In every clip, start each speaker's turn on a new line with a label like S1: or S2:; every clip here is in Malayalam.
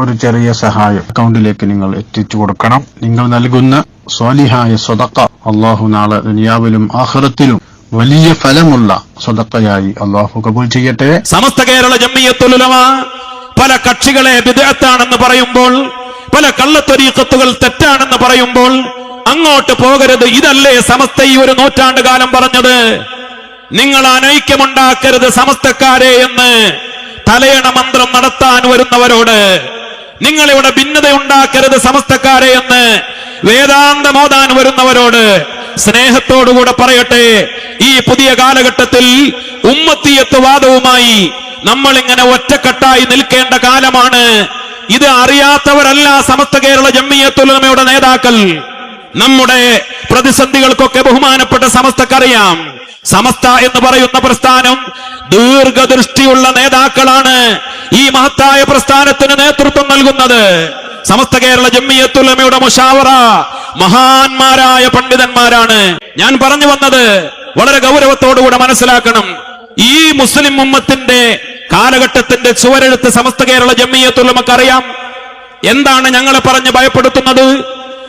S1: ഒരു ചെറിയ സഹായം അക്കൗണ്ടിലേക്ക് നിങ്ങൾ എത്തിച്ചു കൊടുക്കണം നിങ്ങൾ നൽകുന്ന സ്വാലിഹായ സ്വതക്ക അള്ളാഹു നാളെ ദുനിയാവിലും ആഹ്റത്തിലും വലിയ ഫലമുള്ള സ്വതക്കയായി അള്ളാഹു കബൂൽ ചെയ്യട്ടെ
S2: സമസ്ത കേരള പല കക്ഷികളെ വിദേഹത്താണെന്ന് പറയുമ്പോൾ പല കള്ളത്തൊരീക്കത്തുകൾ തെറ്റാണെന്ന് പറയുമ്പോൾ അങ്ങോട്ട് പോകരുത് ഇതല്ലേ സമസ്ത ഈ ഒരു നൂറ്റാണ്ട് കാലം പറഞ്ഞത് നിങ്ങൾ അനൈക്യമുണ്ടാക്കരുത് സമസ്തക്കാരെ എന്ന് തലയണ മന്ത്രം നടത്താൻ വരുന്നവരോട് നിങ്ങൾ ഇവിടെ ഭിന്നത ഉണ്ടാക്കരുത് സമസ്തക്കാരെ എന്ന് വേദാന്തമോദാൻ വരുന്നവരോട് സ്നേഹത്തോടുകൂടെ പറയട്ടെ ഈ പുതിയ കാലഘട്ടത്തിൽ ഉമ്മത്തിയത്ത് വാദവുമായി നമ്മൾ ഇങ്ങനെ ഒറ്റക്കെട്ടായി നിൽക്കേണ്ട കാലമാണ് ഇത് അറിയാത്തവരല്ല സമസ്ത കേരള ജമ്മിയത്തുലമയുടെ നേതാക്കൾ നമ്മുടെ പ്രതിസന്ധികൾക്കൊക്കെ ബഹുമാനപ്പെട്ട സമസ്തക്കറിയാം സമസ്ത എന്ന് പറയുന്ന പ്രസ്ഥാനം ദീർഘദൃഷ്ടിയുള്ള നേതാക്കളാണ് ഈ മഹത്തായ പ്രസ്ഥാനത്തിന് നേതൃത്വം നൽകുന്നത് സമസ്ത കേരള ജമ്മിയത്തുലമയുടെ മുഷാവറ മഹാന്മാരായ പണ്ഡിതന്മാരാണ് ഞാൻ പറഞ്ഞു വന്നത് വളരെ ഗൗരവത്തോടുകൂടെ മനസ്സിലാക്കണം ഈ മുസ്ലിം ഉമ്മത്തിന്റെ കാലഘട്ടത്തിന്റെ ചുവരെടുത്ത് സമസ്ത കേരള ജമ്മിയത്തുലമക്കറിയാം എന്താണ് ഞങ്ങളെ പറഞ്ഞ് ഭയപ്പെടുത്തുന്നത്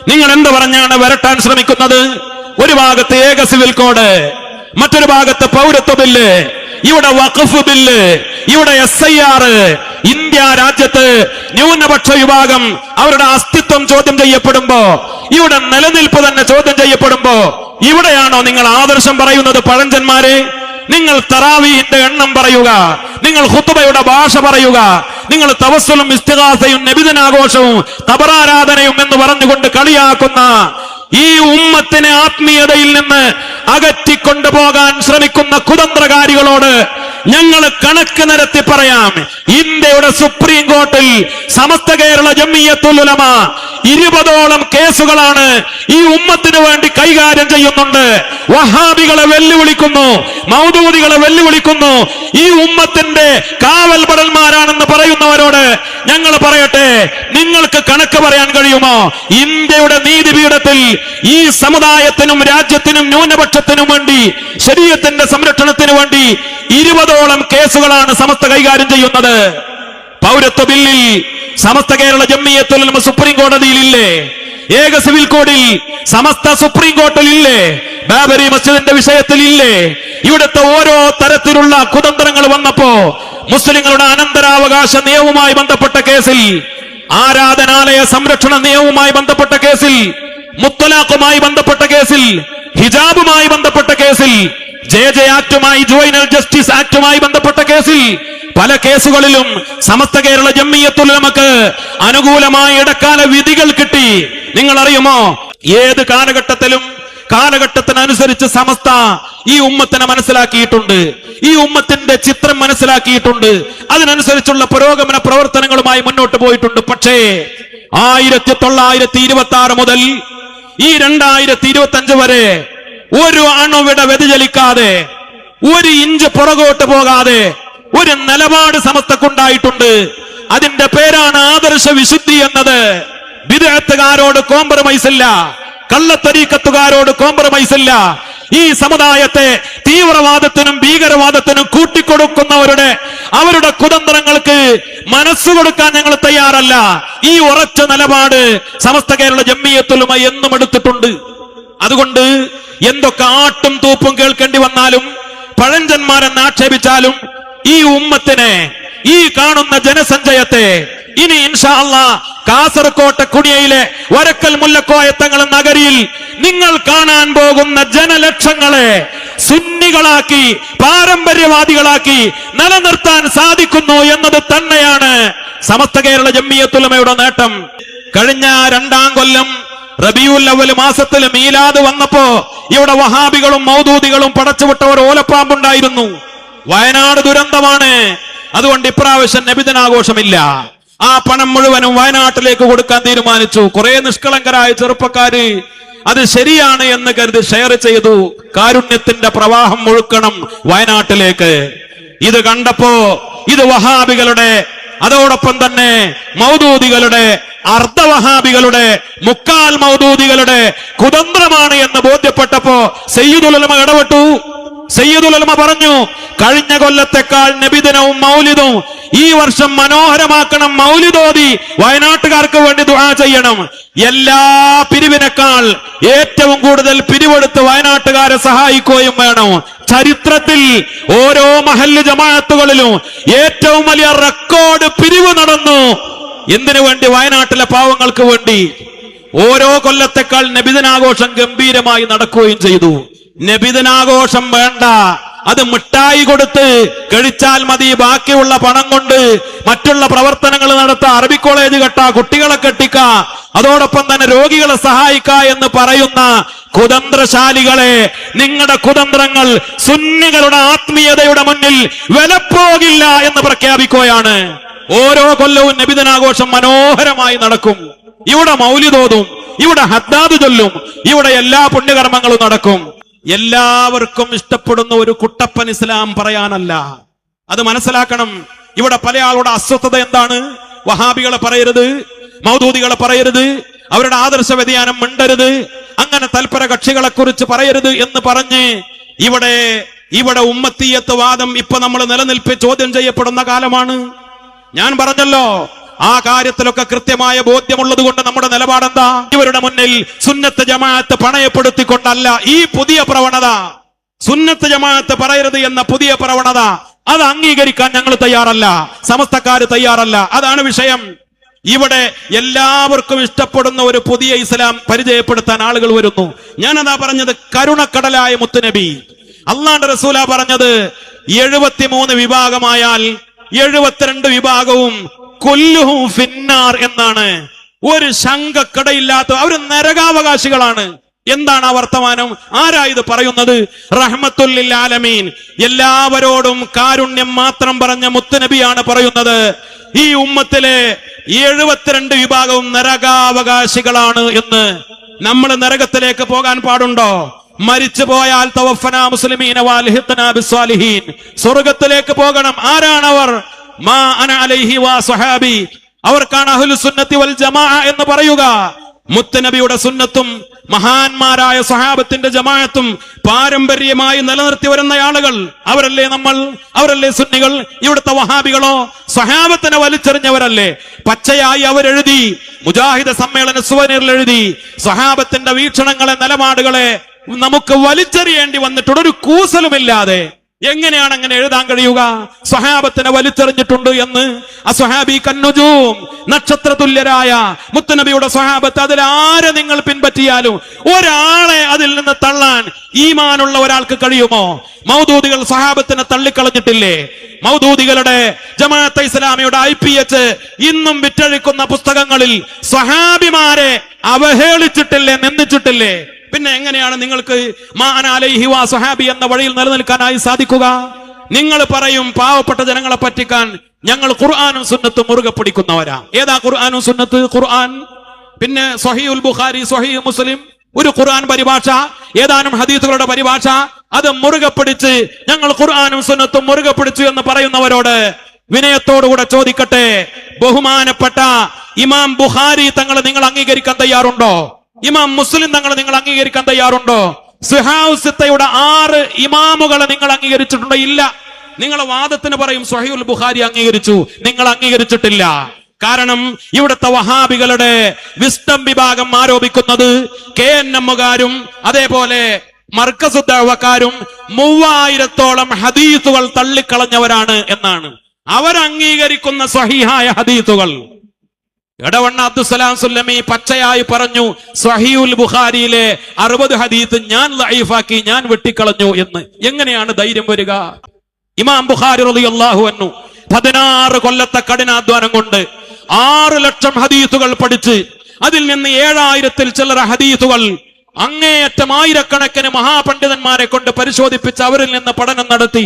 S2: നിങ്ങൾ എന്ത് പറഞ്ഞാണ് വരട്ടാൻ ശ്രമിക്കുന്നത് ഒരു ഭാഗത്ത് ഏക സിവിൽ കോഡ് മറ്റൊരു ഭാഗത്ത് പൗരത്വ ബില്ല് ഇവിടെ വഖഫ് ബില്ല് ഇവിടെ എസ് ഐ ആർ ഇന്ത്യ രാജ്യത്ത് ന്യൂനപക്ഷ വിഭാഗം അവരുടെ അസ്തിത്വം ചോദ്യം ചെയ്യപ്പെടുമ്പോ ഇവിടെ നിലനിൽപ്പ് തന്നെ ചോദ്യം ചെയ്യപ്പെടുമ്പോ ഇവിടെയാണോ നിങ്ങൾ ആദർശം പറയുന്നത് പഴഞ്ചന്മാരെ നിങ്ങൾ തറാവിന്റെ എണ്ണം പറയുക നിങ്ങൾ ഹുത്തുബയുടെ ഭാഷ പറയുക നിങ്ങൾ തവസ്സലും ഇസ്തിഹാസയും നബിതനാഘോഷവും തബറാരാധനയും എന്ന് പറഞ്ഞുകൊണ്ട് കളിയാക്കുന്ന ഈ ഉമ്മത്തിനെ ആത്മീയതയിൽ നിന്ന് അകറ്റിക്കൊണ്ടുപോകാൻ ശ്രമിക്കുന്ന കുതന്ത്രകാരികളോട് ഞങ്ങൾ കണക്ക് നിരത്തി പറയാം ഇന്ത്യയുടെ സുപ്രീം കോർട്ടിൽ സമസ്ത കേരള ജമ്മിയത്തുലമ ഇരുപതോളം കേസുകളാണ് ഈ ഉമ്മത്തിന് വേണ്ടി കൈകാര്യം ചെയ്യുന്നുണ്ട് വഹാബികളെ വെല്ലുവിളിക്കുന്നു മൗദൂദികളെ വെല്ലുവിളിക്കുന്നു ഈ ഉമ്മത്തിന്റെ കാവൽപടന്മാരാണെന്ന് പറയുന്നവരോട് ഞങ്ങൾ പറയട്ടെ നിങ്ങൾക്ക് കണക്ക് പറയാൻ കഴിയുമോ ഇന്ത്യയുടെ നീതിപീഠത്തിൽ ഈ സമുദായത്തിനും രാജ്യത്തിനും ന്യൂനപക്ഷത്തിനും വേണ്ടി ശരീരത്തിന്റെ സംരക്ഷണത്തിനു വേണ്ടി ഇരുപത് പത്തോളം കേസുകളാണ് സമസ്ത കൈകാര്യം ചെയ്യുന്നത് പൗരത്വ ബില്ലിൽ സമസ്ത കേരള ജമ്മിയത്തുൽ സുപ്രീം കോടതിയിൽ ഇല്ലേ ഏക സിവിൽ കോഡിൽ സമസ്ത സുപ്രീം കോർട്ടിൽ ഇല്ലേ ബാബരി മസ്ജിദിന്റെ വിഷയത്തിൽ ഇല്ലേ ഇവിടുത്തെ ഓരോ തരത്തിലുള്ള കുതന്ത്രങ്ങൾ വന്നപ്പോ മുസ്ലിങ്ങളുടെ അനന്തരാവകാശ നിയമവുമായി ബന്ധപ്പെട്ട കേസിൽ ആരാധനാലയ സംരക്ഷണ നിയമവുമായി ബന്ധപ്പെട്ട കേസിൽ മുത്തലാഖുമായി ബന്ധപ്പെട്ട കേസിൽ ഹിജാബുമായി ബന്ധപ്പെട്ട കേസിൽ ജെ ജെ ആക്ടുമായി ജോയിനൽ ജസ്റ്റിസ് ആക്ടുമായി ബന്ധപ്പെട്ട കേസിൽ പല കേസുകളിലും സമസ്ത കേരള ജമ്മിയത്തുലമക്ക് അനുകൂലമായ ഇടക്കാല വിധികൾ കിട്ടി നിങ്ങൾ അറിയുമോ ഏത് കാലഘട്ടത്തിലും കാലഘട്ടത്തിനനുസരിച്ച് സമസ്ത ഈ ഉമ്മത്തിനെ മനസ്സിലാക്കിയിട്ടുണ്ട് ഈ ഉമ്മത്തിന്റെ ചിത്രം മനസ്സിലാക്കിയിട്ടുണ്ട് അതിനനുസരിച്ചുള്ള പുരോഗമന പ്രവർത്തനങ്ങളുമായി മുന്നോട്ട് പോയിട്ടുണ്ട് പക്ഷേ ആയിരത്തി തൊള്ളായിരത്തി ഇരുപത്തി ആറ് മുതൽ ഈ രണ്ടായിരത്തി ഇരുപത്തി അഞ്ച് വരെ ഒരു അണുവിട വ്യതിചലിക്കാതെ ഒരു ഇഞ്ച് പുറകോട്ട് പോകാതെ ഒരു നിലപാട് സമസ്തക്കുണ്ടായിട്ടുണ്ട് അതിന്റെ പേരാണ് ആദർശ വിശുദ്ധി എന്നത് വിദേഹത്തുകാരോട് കോംപ്രമൈസ് ഇല്ല കള്ളത്തരീക്കത്തുകാരോട് കോംപ്രമൈസ് ഇല്ല ഈ സമുദായത്തെ തീവ്രവാദത്തിനും ഭീകരവാദത്തിനും കൂട്ടിക്കൊടുക്കുന്നവരുടെ അവരുടെ കുതന്ത്രങ്ങൾക്ക് മനസ്സുകൊടുക്കാൻ കൊടുക്കാൻ ഞങ്ങൾ തയ്യാറല്ല ഈ ഉറച്ച നിലപാട് സമസ്ത കേരള ജമ്മിയത്തുലുമായി എന്നും എടുത്തിട്ടുണ്ട് അതുകൊണ്ട് എന്തൊക്കെ ആട്ടും തൂപ്പും കേൾക്കേണ്ടി വന്നാലും പഴഞ്ചന്മാരെന്ന് ആക്ഷേപിച്ചാലും ഈ ഉമ്മത്തിനെ ഈ കാണുന്ന ജനസഞ്ചയത്തെ ഇനി ഇൻഷാ അല്ല കാസർകോട്ട കുടിയയിലെ വരക്കൽ മുല്ലക്കോയത്തങ്ങൾ നഗരിയിൽ നിങ്ങൾ കാണാൻ പോകുന്ന ജനലക്ഷങ്ങളെ സുന്നികളാക്കി പാരമ്പര്യവാദികളാക്കി നിലനിർത്താൻ സാധിക്കുന്നു എന്നത് തന്നെയാണ് സമസ്ത കേരള ജമ്മിയത്തുലമയുടെ നേട്ടം കഴിഞ്ഞ രണ്ടാം കൊല്ലം റബിയുൽ അവൽ മാസത്തിൽ മീലാദ് വന്നപ്പോ ഇവിടെ വഹാബികളും മൗദൂദികളും പടച്ചുവിട്ട ഒരു ഓലപ്പാമ്പുണ്ടായിരുന്നു വയനാട് ദുരന്തമാണ് അതുകൊണ്ട് ഇപ്രാവശ്യം നബിതനാഘോഷമില്ല ആ പണം മുഴുവനും വയനാട്ടിലേക്ക് കൊടുക്കാൻ തീരുമാനിച്ചു കുറെ നിഷ്കളങ്കരായ ചെറുപ്പക്കാര് അത് ശരിയാണ് എന്ന് കരുതി ഷെയർ ചെയ്തു കാരുണ്യത്തിന്റെ പ്രവാഹം മുഴുക്കണം വയനാട്ടിലേക്ക് ഇത് കണ്ടപ്പോ ഇത് വഹാബികളുടെ അതോടൊപ്പം തന്നെ മൗദൂദികളുടെ അർദ്ധവഹാബികളുടെ മുക്കാൽ മൗദൂദികളുടെ കുതന്ത്രമാണ് എന്ന് ബോധ്യപ്പെട്ടപ്പോ സയ്യിദുലമ ഇടപെട്ടു സയ്യദുലമ പറഞ്ഞു കഴിഞ്ഞ കൊല്ലത്തെക്കാൾ നബിദിനവും മൗലിദും ഈ വർഷം മനോഹരമാക്കണം മൗലിദോതി വയനാട്ടുകാർക്ക് വേണ്ടി ദുആ ചെയ്യണം എല്ലാ പിരിവിനേക്കാൾ ഏറ്റവും കൂടുതൽ പിരിവെടുത്ത് വയനാട്ടുകാരെ സഹായിക്കുകയും വേണം ചരിത്രത്തിൽ ഓരോ മഹല്ല് ജമാഅത്തുകളിലും ഏറ്റവും വലിയ റെക്കോർഡ് പിരിവ് നടന്നു എന്തിനു വേണ്ടി വയനാട്ടിലെ പാവങ്ങൾക്ക് വേണ്ടി ഓരോ കൊല്ലത്തെക്കാൾ നബിദിനാഘോഷം ഗംഭീരമായി നടക്കുകയും ചെയ്തു നബിദിനാഘോഷം വേണ്ട അത് മിഠായി കൊടുത്ത് കഴിച്ചാൽ മതി ബാക്കിയുള്ള പണം കൊണ്ട് മറ്റുള്ള പ്രവർത്തനങ്ങൾ നടത്ത അറബി കോളേജ് കെട്ട കുട്ടികളെ കെട്ടിക്ക അതോടൊപ്പം തന്നെ രോഗികളെ സഹായിക്ക എന്ന് പറയുന്ന കുതന്ത്രശാലികളെ നിങ്ങളുടെ കുതന്ത്രങ്ങൾ സുന്നികളുടെ ആത്മീയതയുടെ മുന്നിൽ വിലപ്പോകില്ല എന്ന് പ്രഖ്യാപിക്കുകയാണ് ഓരോ കൊല്ലവും നബിദിനാഘോഷം മനോഹരമായി നടക്കും ഇവിടെ മൗലിതോതും ഇവിടെ ഹദ്ദാദ് ചൊല്ലും ഇവിടെ എല്ലാ പുണ്യകർമ്മങ്ങളും നടക്കും എല്ലാവർക്കും ഇഷ്ടപ്പെടുന്ന ഒരു കുട്ടപ്പൻ ഇസ്ലാം പറയാനല്ല അത് മനസ്സിലാക്കണം ഇവിടെ പല ആളുടെ അസ്വസ്ഥത എന്താണ് വഹാബികളെ പറയരുത് മൗദൂദികളെ പറയരുത് അവരുടെ ആദർശ വ്യതിയാനം മിണ്ടരുത് അങ്ങനെ തൽപര കക്ഷികളെ കുറിച്ച് പറയരുത് എന്ന് പറഞ്ഞ് ഇവിടെ ഇവിടെ ഉമ്മത്തീയത്ത് വാദം ഇപ്പൊ നമ്മൾ നിലനിൽപ്പ് ചോദ്യം ചെയ്യപ്പെടുന്ന കാലമാണ് ഞാൻ പറഞ്ഞല്ലോ ആ കാര്യത്തിലൊക്കെ കൃത്യമായ ബോധ്യമുള്ളത് കൊണ്ട് നമ്മുടെ നിലപാടെന്താ ഇവരുടെ മുന്നിൽ സുന്നത്ത് ജമാഅത്ത് പണയപ്പെടുത്തിക്കൊണ്ടല്ല ഈ പുതിയ പ്രവണത സുന്നത്ത് ജമാഅത്ത് പറയരുത് എന്ന പുതിയ പ്രവണത അത് അംഗീകരിക്കാൻ ഞങ്ങൾ തയ്യാറല്ല സമസ്തക്കാര് തയ്യാറല്ല അതാണ് വിഷയം ഇവിടെ എല്ലാവർക്കും ഇഷ്ടപ്പെടുന്ന ഒരു പുതിയ ഇസ്ലാം പരിചയപ്പെടുത്താൻ ആളുകൾ വരുന്നു ഞാൻ ഞാനതാ പറഞ്ഞത് കരുണക്കടലായ മുത്തുനബി അള്ളാണ്ട് റസൂല പറഞ്ഞത് എഴുപത്തിമൂന്ന് വിഭാഗമായാൽ എഴുപത്തിരണ്ട് വിഭാഗവും കുല്ലുഹും ഫിന്നാർ എന്നാണ് ഒരു ശങ്കക്കടയില്ലാത്ത അവർ നരകാവകാശികളാണ് എന്താണ് ആ വർത്തമാനം ആരാ ഇത് പറയുന്നത് റഹ്മത്തുല്ലിൽ ആലമീൻ എല്ലാവരോടും കാരുണ്യം മാത്രം പറഞ്ഞ മുത്തുനബിയാണ് പറയുന്നത് ഈ ഉമ്മത്തിലെ എഴുപത്തിരണ്ട് വിഭാഗവും നരകാവകാശികളാണ് എന്ന് നമ്മൾ നരകത്തിലേക്ക് പോകാൻ പാടുണ്ടോ മരിച്ചു പോയാൽ തവഫന മുസ്ലിമീന സ്വർഗത്തിലേക്ക് പോകണം ആരാണവർ അലൈഹി സഹാബി അവർക്കാണ് അഹുൽ സുന്നത്തി വൽ ജമാ എന്ന് പറയുക മുത്തനബിയുടെ സുന്നത്തും മഹാന്മാരായ സഹാബത്തിന്റെ ജമായത്തും പാരമ്പര്യമായി നിലനിർത്തി വരുന്ന ആളുകൾ അവരല്ലേ നമ്മൾ അവരല്ലേ സുന്നികൾ ഇവിടുത്തെ വഹാബികളോ സഹാബത്തിനെ വലിച്ചെറിഞ്ഞവരല്ലേ പച്ചയായി അവരെഴുതി മുജാഹിദ സമ്മേളന സുവനീറിൽ എഴുതി സഹാബത്തിന്റെ വീക്ഷണങ്ങളെ നിലപാടുകളെ നമുക്ക് വലിച്ചെറിയേണ്ടി ഒരു കൂസലുമില്ലാതെ എങ്ങനെയാണ് അങ്ങനെ എഴുതാൻ കഴിയുക സ്വഹാബത്തിനെ വലിച്ചെറിഞ്ഞിട്ടുണ്ട് എന്ന് അസ്വഹാബി കന്നുജൂം നക്ഷത്രതുല്യരായ മുത്തനബിയുടെ സ്വഹാബത്ത് അതിൽ ആരെ നിങ്ങൾ പിൻപറ്റിയാലും ഒരാളെ അതിൽ നിന്ന് തള്ളാൻ ഈമാനുള്ള ഒരാൾക്ക് കഴിയുമോ മൗദൂദികൾ സ്വഹാബത്തിനെ തള്ളിക്കളഞ്ഞിട്ടില്ലേ മൗദൂദികളുടെ ജമാഅത്ത് ഇസ്ലാമിയുടെ ഐ പി എച്ച് ഇന്നും വിറ്റഴിക്കുന്ന പുസ്തകങ്ങളിൽ സ്വഹാബിമാരെ അവഹേളിച്ചിട്ടില്ലേ നിന്ദിച്ചിട്ടില്ലേ പിന്നെ എങ്ങനെയാണ് നിങ്ങൾക്ക് സഹാബി എന്ന വഴിയിൽ നിലനിൽക്കാനായി സാധിക്കുക നിങ്ങൾ പറയും പാവപ്പെട്ട ജനങ്ങളെ പറ്റിക്കാൻ ഞങ്ങൾ ഖുർആാനും സുന്നത്തും മുറുകെ പിടിക്കുന്നവരാ ഏതാ ഖുർആാനും സുന്നത്ത് ഖുർആൻ പിന്നെ ഉൽ ബുഖാരി സൊഹി മുസ്ലിം ഒരു ഖുർആൻ പരിഭാഷ ഏതാനും ഹദീസുകളുടെ പരിഭാഷ അത് മുറുകെ പിടിച്ച് ഞങ്ങൾ ഖുർആാനും സുന്നത്തും മുറുകെ പിടിച്ചു എന്ന് പറയുന്നവരോട് വിനയത്തോടുകൂടെ ചോദിക്കട്ടെ ബഹുമാനപ്പെട്ട ഇമാം ബുഖാരി തങ്ങളെ നിങ്ങൾ അംഗീകരിക്കാൻ തയ്യാറുണ്ടോ ഇമാം മുസ്ലിം തങ്ങളെ നിങ്ങൾ അംഗീകരിക്കാൻ തയ്യാറുണ്ടോ സുഹാസിത്തയുടെ ആറ് ഇമാമുകളെ നിങ്ങൾ അംഗീകരിച്ചിട്ടുണ്ടോ ഇല്ല നിങ്ങൾ വാദത്തിന് പറയും സൊഹീൽ ബുഖാരി അംഗീകരിച്ചു നിങ്ങൾ അംഗീകരിച്ചിട്ടില്ല കാരണം ഇവിടുത്തെ വഹാബികളുടെ വിസ്റ്റം വിഭാഗം ആരോപിക്കുന്നത് കെ എൻ എമ്മുകാരും അതേപോലെ മർക്കസുദ്വക്കാരും മൂവായിരത്തോളം ഹദീസുകൾ തള്ളിക്കളഞ്ഞവരാണ് എന്നാണ് അവരംഗീകരിക്കുന്ന സഹിഹായ ഹദീസുകൾ എടവണ്ണ അബ്ദുസലാം സുല്ലമി പച്ചയായി പറഞ്ഞു സഹിയുൽ ബുഖാരിയിലെ അറുപത് ഹദീത്ത് ഞാൻ ലൈഫാക്കി ഞാൻ വെട്ടിക്കളഞ്ഞു എന്ന് എങ്ങനെയാണ് ധൈര്യം വരിക ഇമാം ബുഖാരി റളിയല്ലാഹു അൻഹു പതിനാറ് കൊല്ലത്തെ കഠിനാധ്വാനം കൊണ്ട് ആറ് ലക്ഷം ഹദീത്തുകൾ പഠിച്ച് അതിൽ നിന്ന് ഏഴായിരത്തിൽ ചിലർ ഹദീത്തുകൾ അങ്ങേയറ്റം ആയിരക്കണക്കിന് മഹാപണ്ഡിതന്മാരെ കൊണ്ട് പരിശോധിപ്പിച്ച് അവരിൽ നിന്ന് പഠനം നടത്തി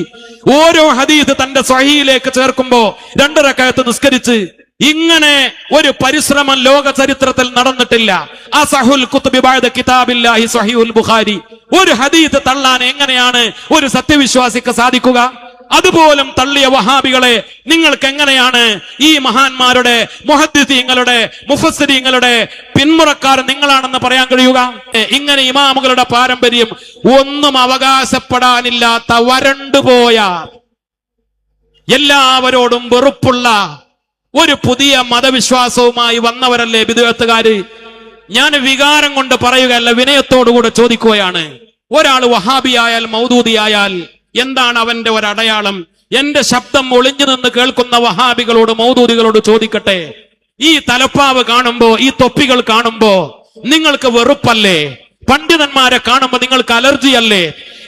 S2: ഓരോ ഹദീസ് തന്റെ സ്വഹിയിലേക്ക് ചേർക്കുമ്പോ റക്അത്ത് നിസ്കരിച്ച് ഇങ്ങനെ ഒരു പരിശ്രമം ലോക ചരിത്രത്തിൽ നടന്നിട്ടില്ല അസഹുൽ കിതാബില്ലാഹി സഹിഉൽ ബുഖാരി ഒരു ഹദീദ് തള്ളാൻ എങ്ങനെയാണ് ഒരു സത്യവിശ്വാസിക്ക് സാധിക്കുക അതുപോലും തള്ളിയ വഹാബികളെ നിങ്ങൾക്ക് എങ്ങനെയാണ് ഈ മഹാന്മാരുടെ മുഹദ്ദീങ്ങളുടെ മുഫസ്സരിങ്ങളുടെ പിന്മുറക്കാർ നിങ്ങളാണെന്ന് പറയാൻ കഴിയുക ഇങ്ങനെ ഇമാമുകളുടെ പാരമ്പര്യം ഒന്നും അവകാശപ്പെടാനില്ലാത്ത വരണ്ടുപോയ എല്ലാവരോടും വെറുപ്പുള്ള ഒരു പുതിയ മതവിശ്വാസവുമായി വന്നവരല്ലേ വിദേഹത്തുകാര് ഞാൻ വികാരം കൊണ്ട് പറയുകയല്ല വിനയത്തോടുകൂടെ ചോദിക്കുകയാണ് ഒരാൾ വഹാബിയായാൽ മൗദൂദിയായാൽ എന്താണ് അവന്റെ ഒരടയാളം എന്റെ ശബ്ദം ഒളിഞ്ഞു നിന്ന് കേൾക്കുന്ന വഹാബികളോട് മൗദൂദികളോട് ചോദിക്കട്ടെ ഈ തലപ്പാവ് കാണുമ്പോ ഈ തൊപ്പികൾ കാണുമ്പോ നിങ്ങൾക്ക് വെറുപ്പല്ലേ പണ്ഡിതന്മാരെ കാണുമ്പോ നിങ്ങൾക്ക് അലർജി അല്ലേ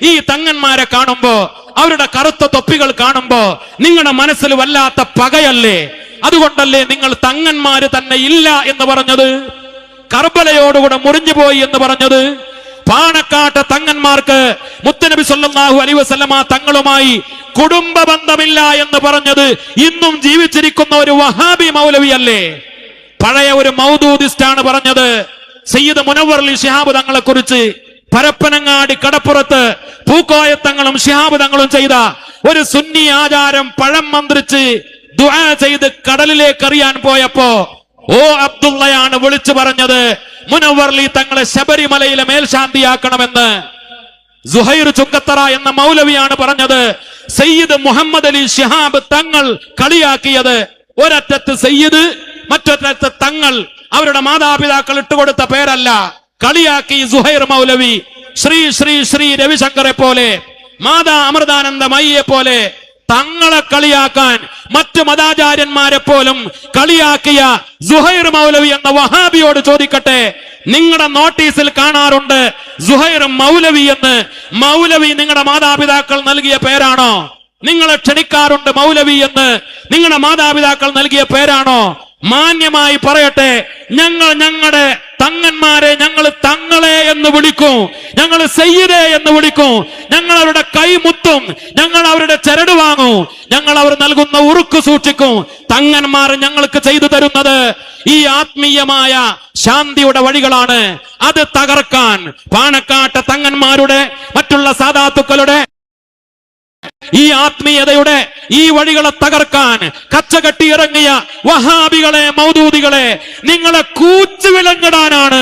S2: ഈ തങ്ങന്മാരെ കാണുമ്പോ അവരുടെ കറുത്ത തൊപ്പികൾ കാണുമ്പോ നിങ്ങളുടെ മനസ്സിൽ വല്ലാത്ത പകയല്ലേ അതുകൊണ്ടല്ലേ നിങ്ങൾ തങ്ങന്മാര് തന്നെ ഇല്ല എന്ന് പറഞ്ഞത് കർബലയോടുകൂടെ മുറിഞ്ഞു പോയി എന്ന് പറഞ്ഞത് പാണക്കാട്ട തങ്ങന്മാർക്ക് മുത്തനബി സല്ലാഹു അലൈവസല്ലമ തങ്ങളുമായി കുടുംബ ബന്ധമില്ല എന്ന് പറഞ്ഞത് ഇന്നും ജീവിച്ചിരിക്കുന്ന ഒരു വഹാബി മൗലവി അല്ലേ പഴയ ഒരു മൗദൂദിസ്റ്റാണ് പറഞ്ഞത് സയ്യിദ് മുനവർ അലി ഷിഹാബ് തങ്ങളെ കുറിച്ച് പരപ്പനങ്ങാടി കടപ്പുറത്ത് പൂക്കോയത്തങ്ങളും ഷിഹാബ് തങ്ങളും ചെയ്ത ഒരു സുന്നി ആചാരം പഴം മന്ത്രിച്ച് ദുആ ചെയ്ത് കടലിലേക്ക് അറിയാൻ പോയപ്പോ ഓ അബ്ദുള്ളയാണ് വിളിച്ചു പറഞ്ഞത് മുനവർലി തങ്ങളെ ശബരിമലയിലെ മേൽശാന്തിയാക്കണമെന്ന് സുഹൈർ ചുക്കത്തറ എന്ന മൗലവിയാണ് പറഞ്ഞത് സയ്യിദ് മുഹമ്മദ് അലി ഷിഹാബ് തങ്ങൾ കളിയാക്കിയത് ഒരറ്റത്ത് സയ്യിദ് മറ്റൊരറ്റത്ത് തങ്ങൾ അവരുടെ മാതാപിതാക്കൾ ഇട്ടുകൊടുത്ത പേരല്ല കളിയാക്കി സുഹൈർ മൗലവി ശ്രീ ശ്രീ ശ്രീ രവിശങ്കറെ പോലെ മാതാ മയ്യെ പോലെ തങ്ങളെ കളിയാക്കാൻ മറ്റു മതാചാര്യന്മാരെ പോലും കളിയാക്കിയ സുഹൈർ മൗലവി എന്ന വഹാബിയോട് ചോദിക്കട്ടെ നിങ്ങളുടെ നോട്ടീസിൽ കാണാറുണ്ട് സുഹൈർ മൗലവി എന്ന് മൗലവി നിങ്ങളുടെ മാതാപിതാക്കൾ നൽകിയ പേരാണോ നിങ്ങളെ ക്ഷണിക്കാറുണ്ട് മൗലവി എന്ന് നിങ്ങളുടെ മാതാപിതാക്കൾ നൽകിയ പേരാണോ മാന്യമായി പറയട്ടെ ഞങ്ങൾ ഞങ്ങളുടെ തങ്ങന്മാരെ ഞങ്ങൾ തങ്ങളെ എന്ന് വിളിക്കും ഞങ്ങൾ സയ്യിദെ എന്ന് വിളിക്കും ഞങ്ങൾ അവരുടെ കൈമുത്തും ഞങ്ങൾ അവരുടെ ചരട് വാങ്ങും ഞങ്ങൾ അവർ നൽകുന്ന ഉറുക്ക് സൂക്ഷിക്കും തങ്ങന്മാർ ഞങ്ങൾക്ക് ചെയ്തു തരുന്നത് ഈ ആത്മീയമായ ശാന്തിയുടെ വഴികളാണ് അത് തകർക്കാൻ പാണക്കാട്ട തങ്ങന്മാരുടെ മറ്റുള്ള സാധാത്തുക്കളുടെ ഈ ആത്മീയതയുടെ ഈ വഴികളെ തകർക്കാൻ കച്ചകെട്ടി ഇറങ്ങിയ വഹാബികളെ മൗദൂദികളെ നിങ്ങളെ കൂച്ചു വിളഞ്ഞിടാനാണ്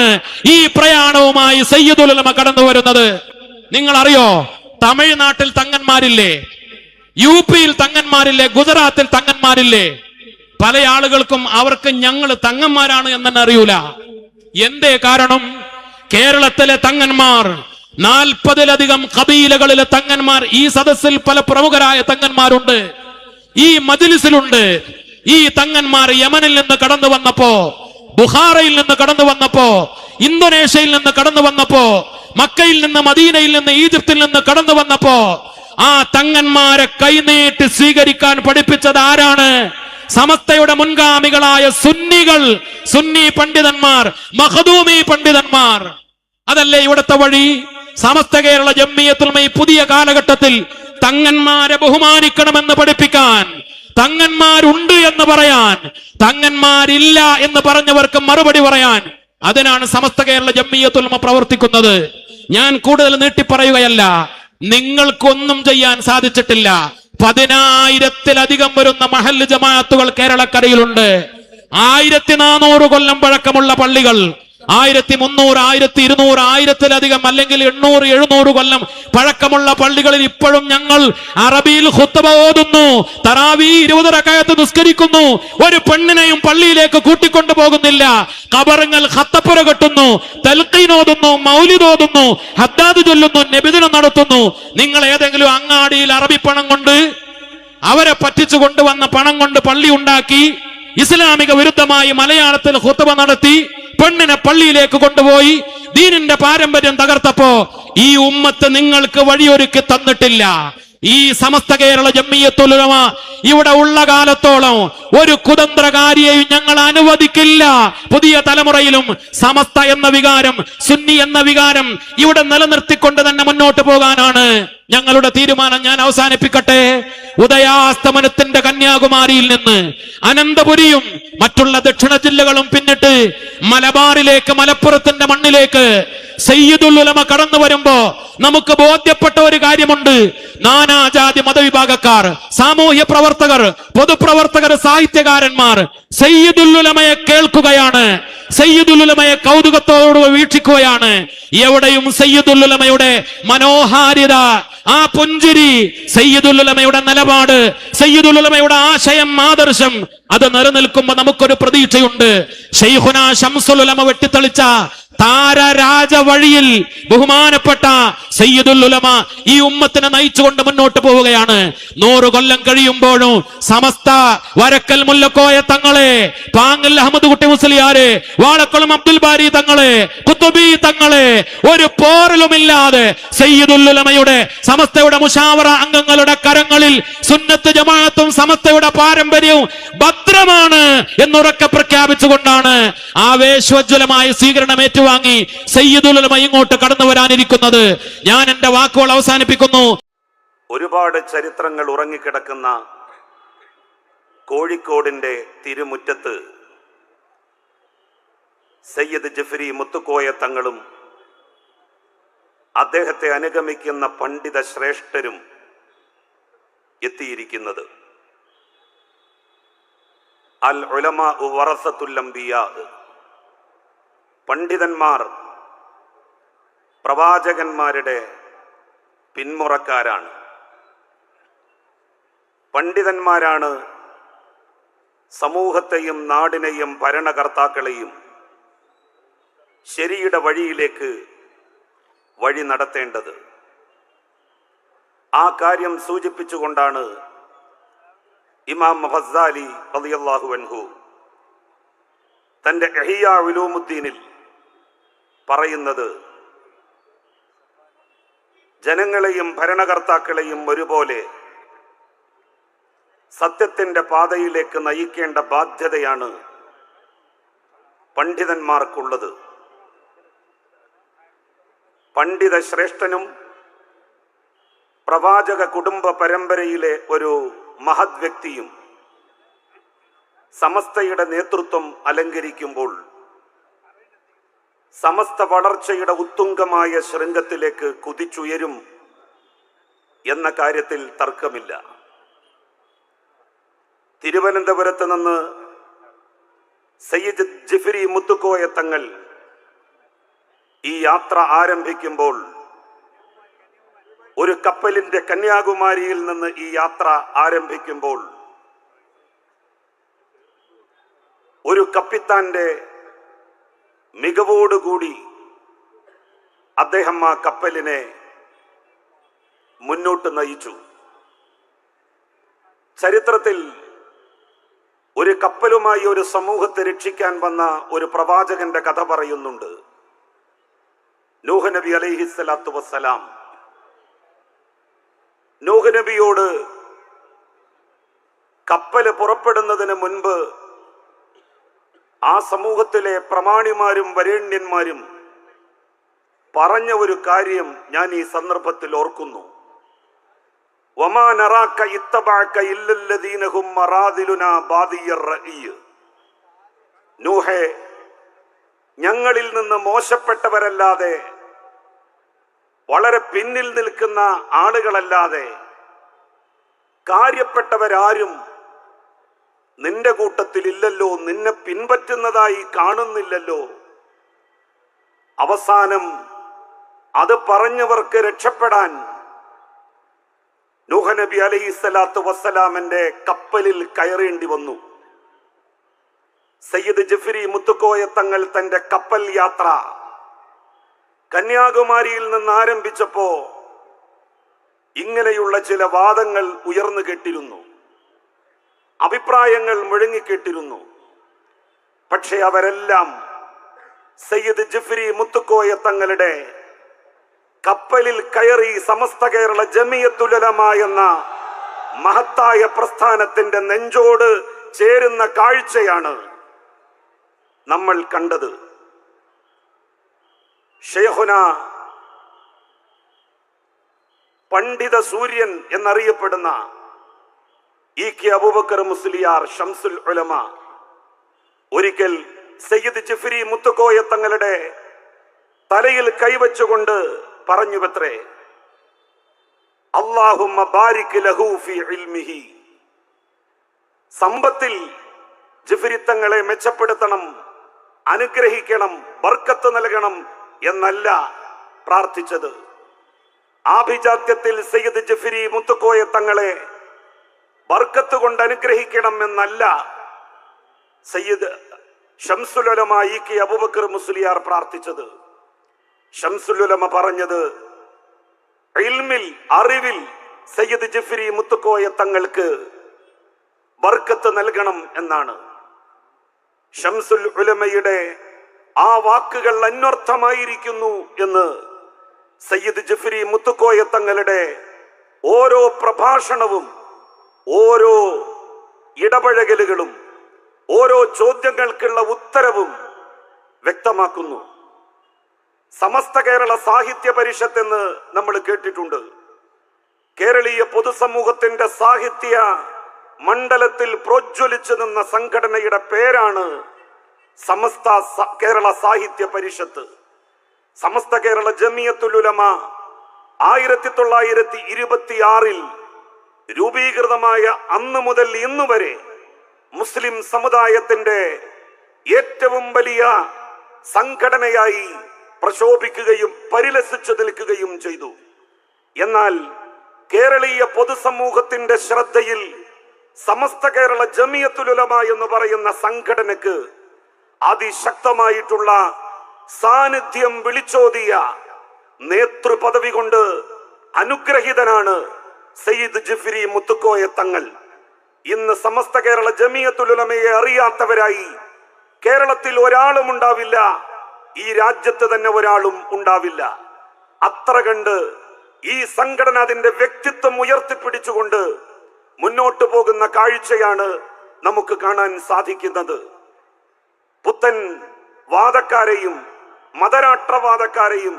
S2: ഈ പ്രയാണവുമായി സയ്യദുലമ കടന്നു വരുന്നത് നിങ്ങൾ അറിയോ തമിഴ്നാട്ടിൽ തങ്ങന്മാരില്ലേ യു പിയിൽ തങ്ങന്മാരില്ലേ ഗുജറാത്തിൽ തങ്ങന്മാരില്ലേ പല ആളുകൾക്കും അവർക്ക് ഞങ്ങൾ തങ്ങന്മാരാണ് തന്നെ അറിയൂല എന്തേ കാരണം കേരളത്തിലെ തങ്ങന്മാർ നാൽപ്പതിലധികം കബീലകളിലെ തങ്ങന്മാർ ഈ സദസ്സിൽ പല പ്രമുഖരായ തങ്ങന്മാരുണ്ട് ഈ മജിലിസിലുണ്ട് ഈ തങ്ങന്മാർ യമനിൽ നിന്ന് കടന്നു വന്നപ്പോ ബുഹാറയിൽ നിന്ന് കടന്നു വന്നപ്പോ ഇന്തോനേഷ്യയിൽ നിന്ന് കടന്നു വന്നപ്പോ മക്കയിൽ നിന്ന് മദീനയിൽ നിന്ന് ഈജിപ്തിൽ നിന്ന് കടന്നു വന്നപ്പോ ആ തങ്ങന്മാരെ കൈനീട്ടി സ്വീകരിക്കാൻ പഠിപ്പിച്ചത് ആരാണ് സമസ്തയുടെ മുൻഗാമികളായ സുന്നികൾ സുന്നി പണ്ഡിതന്മാർ മഹദൂമി പണ്ഡിതന്മാർ അതല്ലേ ഇവിടുത്തെ വഴി സമസ്ത കേരള ജമ്മിയത്തുൽമ ഈ പുതിയ കാലഘട്ടത്തിൽ തങ്ങന്മാരെ ബഹുമാനിക്കണമെന്ന് പഠിപ്പിക്കാൻ തങ്ങന്മാരുണ്ട് എന്ന് പറയാൻ തങ്ങന്മാരില്ല എന്ന് പറഞ്ഞവർക്ക് മറുപടി പറയാൻ അതിനാണ് സമസ്ത കേരള ജമ്മിയത്തുൽമ പ്രവർത്തിക്കുന്നത് ഞാൻ കൂടുതൽ നീട്ടിപ്പറയുകയല്ല നിങ്ങൾക്കൊന്നും ചെയ്യാൻ സാധിച്ചിട്ടില്ല പതിനായിരത്തിലധികം വരുന്ന മഹല്ല് ജമാഅത്തുകൾ കേരളക്കരയിലുണ്ട് ആയിരത്തി നാനൂറ് കൊല്ലം പഴക്കമുള്ള പള്ളികൾ ആയിരത്തി മുന്നൂറ് ആയിരത്തി ഇരുന്നൂറ് ആയിരത്തിലധികം അല്ലെങ്കിൽ എണ്ണൂറ് എഴുന്നൂറ് കൊല്ലം പഴക്കമുള്ള പള്ളികളിൽ ഇപ്പോഴും ഞങ്ങൾ അറബിയിൽ ഹുത്തബ ഓതുന്നു തറാവി ഇരുപത് റക്കായത്ത് നിസ്കരിക്കുന്നു ഒരു പെണ്ണിനെയും പള്ളിയിലേക്ക് കൂട്ടിക്കൊണ്ടു പോകുന്നില്ല കബറങ്ങൾ ഹത്തപ്പുര കെട്ടുന്നു തൽക്കീൻ ഓതുന്നു മൗലിദ് ഓതുന്നു ഹദ്ദാദ് ചൊല്ലുന്നു നിബിദിനം നടത്തുന്നു നിങ്ങൾ ഏതെങ്കിലും അങ്ങാടിയിൽ അറബി പണം കൊണ്ട് അവരെ പറ്റിച്ചു കൊണ്ടുവന്ന പണം കൊണ്ട് പള്ളി ഉണ്ടാക്കി ഇസ്ലാമിക വിരുദ്ധമായി മലയാളത്തിൽ ഹുത്തവ നടത്തി പെണ്ണിനെ പള്ളിയിലേക്ക് കൊണ്ടുപോയി ദീനിന്റെ പാരമ്പര്യം തകർത്തപ്പോ ഈ ഉമ്മത്ത് നിങ്ങൾക്ക് വഴിയൊരുക്കി തന്നിട്ടില്ല ഈ സമസ്ത കേരള ജമ്മിയത്തുലമ ഇവിടെ ഉള്ള കാലത്തോളം ഒരു കുതന്ത്രകാരിയെയും ഞങ്ങൾ അനുവദിക്കില്ല പുതിയ തലമുറയിലും സമസ്ത എന്ന വികാരം സുന്നി എന്ന വികാരം ഇവിടെ നിലനിർത്തിക്കൊണ്ട് തന്നെ മുന്നോട്ട് പോകാനാണ് ഞങ്ങളുടെ തീരുമാനം ഞാൻ അവസാനിപ്പിക്കട്ടെ ഉദയാസ്തമനത്തിന്റെ കന്യാകുമാരിയിൽ നിന്ന് അനന്തപുരിയും മറ്റുള്ള ദക്ഷിണ ജില്ലകളും പിന്നിട്ട് മലബാറിലേക്ക് മലപ്പുറത്തിന്റെ മണ്ണിലേക്ക് സയ്യിദുൽ ഉലമ കടന്നു വരുമ്പോ നമുക്ക് ബോധ്യപ്പെട്ട ഒരു കാര്യമുണ്ട് നാനാജാതി മതവിഭാഗക്കാർ സാമൂഹ്യ പ്രവർത്തകർ പൊതുപ്രവർത്തകർ സാഹിത്യകാരന്മാർ സയ്യിദുൽ ഉലമയെ കേൾക്കുകയാണ് സയ്യിദുൽ ഉലമയെ കൗതുകത്തോട് വീക്ഷിക്കുകയാണ് എവിടെയും സയ്യിദുൽ ഉലമയുടെ മനോഹാരിത ആ പുഞ്ചിരി സയ്യിദുൽ ഉലമയുടെ നിലപാട് സയ്യിദുൽ ഉലമയുടെ ആശയം ആദർശം അത് നിലനിൽക്കുമ്പോൾ നമുക്കൊരു പ്രതീക്ഷയുണ്ട് ഷെയ്ഖുന ഷംസുൽ ഉലമ വെട്ടിത്തെളിച്ച താരരാജ വഴിയിൽ ബഹുമാനപ്പെട്ട സയ്യിദുൽ ഉലമ ഈ ഉമ്മത്തിനെ നയിച്ചുകൊണ്ട് മുന്നോട്ട് പോവുകയാണ് നൂറു കൊല്ലം കഴിയുമ്പോഴും സമസ്ത വരക്കൽ മുല്ലക്കോയ തങ്ങളെ പാങ്ങൽ അഹമ്മദ് കുട്ടി മുസ്ലിയാരെ വാളക്കുളം അബ്ദുൽ ബാരി തങ്ങളെ കുത്തുബി തങ്ങളെ ഒരു പോറലുമില്ലാതെ സയ്യിദുൽ ഉലമയുടെ സമസ്തയുടെ മുഷാവറ അംഗങ്ങളുടെ കരങ്ങളിൽ സുന്നത്ത് ജമാഅത്തും സമസ്തയുടെ പാരമ്പര്യവും ഭദ്രമാണ് എന്നുറക്കെ പ്രഖ്യാപിച്ചുകൊണ്ടാണ് ആവേശോജ്വലമായ സ്വീകരണമേറ്റു വാങ്ങി സയ്യദുലമ ഇങ്ങോട്ട് കടന്നു വരാനിരിക്കുന്നത് ഞാൻ എന്റെ വാക്കുകൾ അവസാനിപ്പിക്കുന്നു
S3: ഒരുപാട് ചരിത്രങ്ങൾ ഉറങ്ങിക്കിടക്കുന്ന കോഴിക്കോടിന്റെ തിരുമുറ്റത്ത് സയ്യദ് ജഫരി മുത്തുക്കോയ തങ്ങളും അദ്ദേഹത്തെ അനുഗമിക്കുന്ന പണ്ഡിത ശ്രേഷ്ഠരും എത്തിയിരിക്കുന്നത് അൽ ഉലമ ഉറസത്തുല്ലംബിയാ പണ്ഡിതന്മാർ പ്രവാചകന്മാരുടെ പിന്മുറക്കാരാണ് പണ്ഡിതന്മാരാണ് സമൂഹത്തെയും നാടിനെയും ഭരണകർത്താക്കളെയും ശരിയുടെ വഴിയിലേക്ക് വഴി നടത്തേണ്ടത് ആ കാര്യം സൂചിപ്പിച്ചുകൊണ്ടാണ് ഇമാം മഹസാലി അലിയല്ലാഹു അൻഹു തൻ്റെ എഹിയ ഉലൂമുദ്ദീനിൽ പറയുന്നത് ജനങ്ങളെയും ഭരണകർത്താക്കളെയും ഒരുപോലെ സത്യത്തിൻ്റെ പാതയിലേക്ക് നയിക്കേണ്ട ബാധ്യതയാണ് പണ്ഡിതന്മാർക്കുള്ളത് പണ്ഡിത ശ്രേഷ്ഠനും പ്രവാചക കുടുംബ പരമ്പരയിലെ ഒരു മഹത് വ്യക്തിയും സമസ്തയുടെ നേതൃത്വം അലങ്കരിക്കുമ്പോൾ സമസ്ത വളർച്ചയുടെ ഉത്തുംഗമായ ശൃംഗത്തിലേക്ക് കുതിച്ചുയരും എന്ന കാര്യത്തിൽ തർക്കമില്ല തിരുവനന്തപുരത്ത് നിന്ന് സയ്യിദ് ജിഫിരി മുത്തുക്കോയ തങ്ങൾ ഈ യാത്ര ആരംഭിക്കുമ്പോൾ ഒരു കപ്പലിന്റെ കന്യാകുമാരിയിൽ നിന്ന് ഈ യാത്ര ആരംഭിക്കുമ്പോൾ ഒരു കപ്പിത്താന്റെ മികവോടുകൂടി അദ്ദേഹം ആ കപ്പലിനെ മുന്നോട്ട് നയിച്ചു ചരിത്രത്തിൽ ഒരു കപ്പലുമായി ഒരു സമൂഹത്തെ രക്ഷിക്കാൻ വന്ന ഒരു പ്രവാചകന്റെ കഥ പറയുന്നുണ്ട് നൂഹനബി അലൈഹിസ്സലാത്തു വസ്സലാം നൂഹനബിയോട് കപ്പൽ പുറപ്പെടുന്നതിന് മുൻപ് ആ സമൂഹത്തിലെ പ്രമാണിമാരും വരേണ്യന്മാരും പറഞ്ഞ ഒരു കാര്യം ഞാൻ ഈ സന്ദർഭത്തിൽ ഓർക്കുന്നു ബാദിയർ നൂഹെ ഞങ്ങളിൽ നിന്ന് മോശപ്പെട്ടവരല്ലാതെ വളരെ പിന്നിൽ നിൽക്കുന്ന ആളുകളല്ലാതെ കാര്യപ്പെട്ടവരാരും നിന്റെ കൂട്ടത്തിലില്ലല്ലോ നിന്നെ പിൻപറ്റുന്നതായി കാണുന്നില്ലല്ലോ അവസാനം അത് പറഞ്ഞവർക്ക് രക്ഷപ്പെടാൻ നൂഹനബി അലഹി സ്വലാത്തു വസ്സലാമന്റെ കപ്പലിൽ കയറേണ്ടി വന്നു സയ്യിദ് ജഫരി മുത്തുക്കോയ തങ്ങൾ തന്റെ കപ്പൽ യാത്ര കന്യാകുമാരിയിൽ നിന്ന് ആരംഭിച്ചപ്പോ ഇങ്ങനെയുള്ള ചില വാദങ്ങൾ ഉയർന്നു കേട്ടിരുന്നു അഭിപ്രായങ്ങൾ മുഴങ്ങിക്കിട്ടിരുന്നു പക്ഷെ അവരെല്ലാം സയ്യിദ് ജിഫ്രി മുത്തുക്കോയ തങ്ങളുടെ കപ്പലിൽ കയറി സമസ്ത കേരള ജമിയത്തുലമ എന്ന മഹത്തായ പ്രസ്ഥാനത്തിന്റെ നെഞ്ചോട് ചേരുന്ന കാഴ്ചയാണ് നമ്മൾ കണ്ടത് ഷെയ്ഹുന പണ്ഡിത സൂര്യൻ എന്നറിയപ്പെടുന്ന ഇ കെ അബൂബക്കർ മുസ്ലിയാർ ഷംസുൽ ഉലമ ഒരിക്കൽ സയ്യിദ് ജിഫിരി മുത്തുക്കോയ തങ്ങളുടെ തലയിൽ കൈവച്ചുകൊണ്ട് പറഞ്ഞു പത്രേ അള്ളാഹുമ്മ ഇൽമിഹി സമ്പത്തിൽ ജിഫിരി തങ്ങളെ മെച്ചപ്പെടുത്തണം അനുഗ്രഹിക്കണം ബർക്കത്ത് നൽകണം എന്നല്ല പ്രാർത്ഥിച്ചത് ആഭിജാത്യത്തിൽ സയ്യിദ് ജിഫിരി മുത്തുക്കോയ തങ്ങളെ ബർക്കത്ത് കൊണ്ട് അനുഗ്രഹിക്കണം എന്നല്ല സയ്യിദ് ഷംസുലമ ഇ കെ അബുബക്കർ മുസ്ലിയാർ പ്രാർത്ഥിച്ചത് ഷംസുലമ പറഞ്ഞത് ഇൽമിൽ അറിവിൽ സയ്യിദ് ജഫരി മുത്തുക്കോയ തങ്ങൾക്ക് ബർക്കത്ത് നൽകണം എന്നാണ് ഷംസുൽ ഉലമയുടെ ആ വാക്കുകൾ അന്വർത്ഥമായിരിക്കുന്നു എന്ന് സയ്യിദ് ജഫരി മുത്തുക്കോയ തങ്ങളുടെ ഓരോ പ്രഭാഷണവും ഓരോ ഇടപഴകലുകളും ഓരോ ചോദ്യങ്ങൾക്കുള്ള ഉത്തരവും വ്യക്തമാക്കുന്നു സമസ്ത കേരള സാഹിത്യ പരിഷത്ത് എന്ന് നമ്മൾ കേട്ടിട്ടുണ്ട് കേരളീയ പൊതുസമൂഹത്തിന്റെ സാഹിത്യ മണ്ഡലത്തിൽ പ്രോജ്വലിച്ചു നിന്ന സംഘടനയുടെ പേരാണ് സമസ്ത കേരള സാഹിത്യ പരിഷത്ത് സമസ്ത കേരള ജമിയത്തുലുലമ ആയിരത്തി തൊള്ളായിരത്തി ആറിൽ രൂപീകൃതമായ അന്ന് മുതൽ ഇന്ന് വരെ മുസ്ലിം സമുദായത്തിന്റെ ഏറ്റവും വലിയ സംഘടനയായി പ്രശോഭിക്കുകയും പരിലസിച്ചു നിൽക്കുകയും ചെയ്തു എന്നാൽ കേരളീയ പൊതുസമൂഹത്തിന്റെ ശ്രദ്ധയിൽ സമസ്ത കേരള ജമിയത്തുലുലമ എന്ന് പറയുന്ന സംഘടനക്ക് അതിശക്തമായിട്ടുള്ള സാന്നിധ്യം വിളിച്ചോതിയ നേതൃപദവി കൊണ്ട് അനുഗ്രഹീതനാണ് സയ്യിദ് ജിഫിരി മുത്തുക്കോയ തങ്ങൾ ഇന്ന് സമസ്ത കേരള ജമീയത്തുലമയെ അറിയാത്തവരായി കേരളത്തിൽ ഒരാളും ഉണ്ടാവില്ല ഈ രാജ്യത്ത് തന്നെ ഒരാളും ഉണ്ടാവില്ല അത്ര കണ്ട് ഈ സംഘടന അതിന്റെ വ്യക്തിത്വം ഉയർത്തിപ്പിടിച്ചുകൊണ്ട് മുന്നോട്ടു പോകുന്ന കാഴ്ചയാണ് നമുക്ക് കാണാൻ സാധിക്കുന്നത് പുത്തൻ വാദക്കാരെയും മതരാഷ്ട്രവാദക്കാരെയും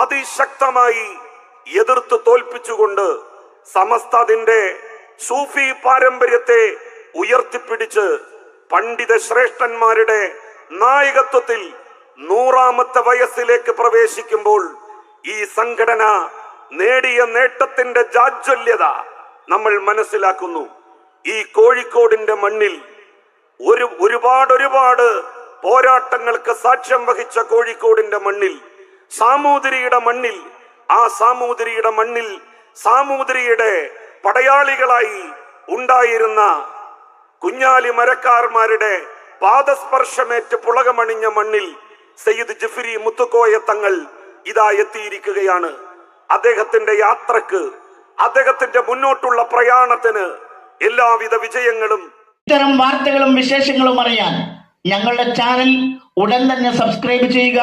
S3: അതിശക്തമായി എതിർത്ത് തോൽപ്പിച്ചുകൊണ്ട് സമസ്തതിന്റെ സൂഫി പാരമ്പര്യത്തെ ഉയർത്തിപ്പിടിച്ച് പണ്ഡിത ശ്രേഷ്ഠന്മാരുടെ നായകത്വത്തിൽ നൂറാമത്തെ വയസ്സിലേക്ക് പ്രവേശിക്കുമ്പോൾ ഈ സംഘടന നേടിയ നേട്ടത്തിന്റെ ജാജ്വല്യത നമ്മൾ മനസ്സിലാക്കുന്നു ഈ കോഴിക്കോടിന്റെ മണ്ണിൽ ഒരു ഒരുപാട് ഒരുപാട് പോരാട്ടങ്ങൾക്ക് സാക്ഷ്യം വഹിച്ച കോഴിക്കോടിന്റെ മണ്ണിൽ സാമൂതിരിയുടെ മണ്ണിൽ ആ സാമൂതിരിയുടെ മണ്ണിൽ സാമൂതിരിയുടെ പടയാളികളായി ഉണ്ടായിരുന്ന കുഞ്ഞാലി മരക്കാർമാരുടെ പാദസ്പർശമേറ്റ് പുളകമണിഞ്ഞ മണ്ണിൽ സയ്യിദ് ജഫിരി മുത്തുക്കോയ തങ്ങൾ ഇതാ എത്തിയിരിക്കുകയാണ് അദ്ദേഹത്തിന്റെ യാത്രക്ക് അദ്ദേഹത്തിന്റെ മുന്നോട്ടുള്ള പ്രയാണത്തിന് എല്ലാവിധ വിജയങ്ങളും
S4: ഇത്തരം വാർത്തകളും വിശേഷങ്ങളും അറിയാൻ ഞങ്ങളുടെ ചാനൽ ഉടൻ തന്നെ സബ്സ്ക്രൈബ് ചെയ്യുക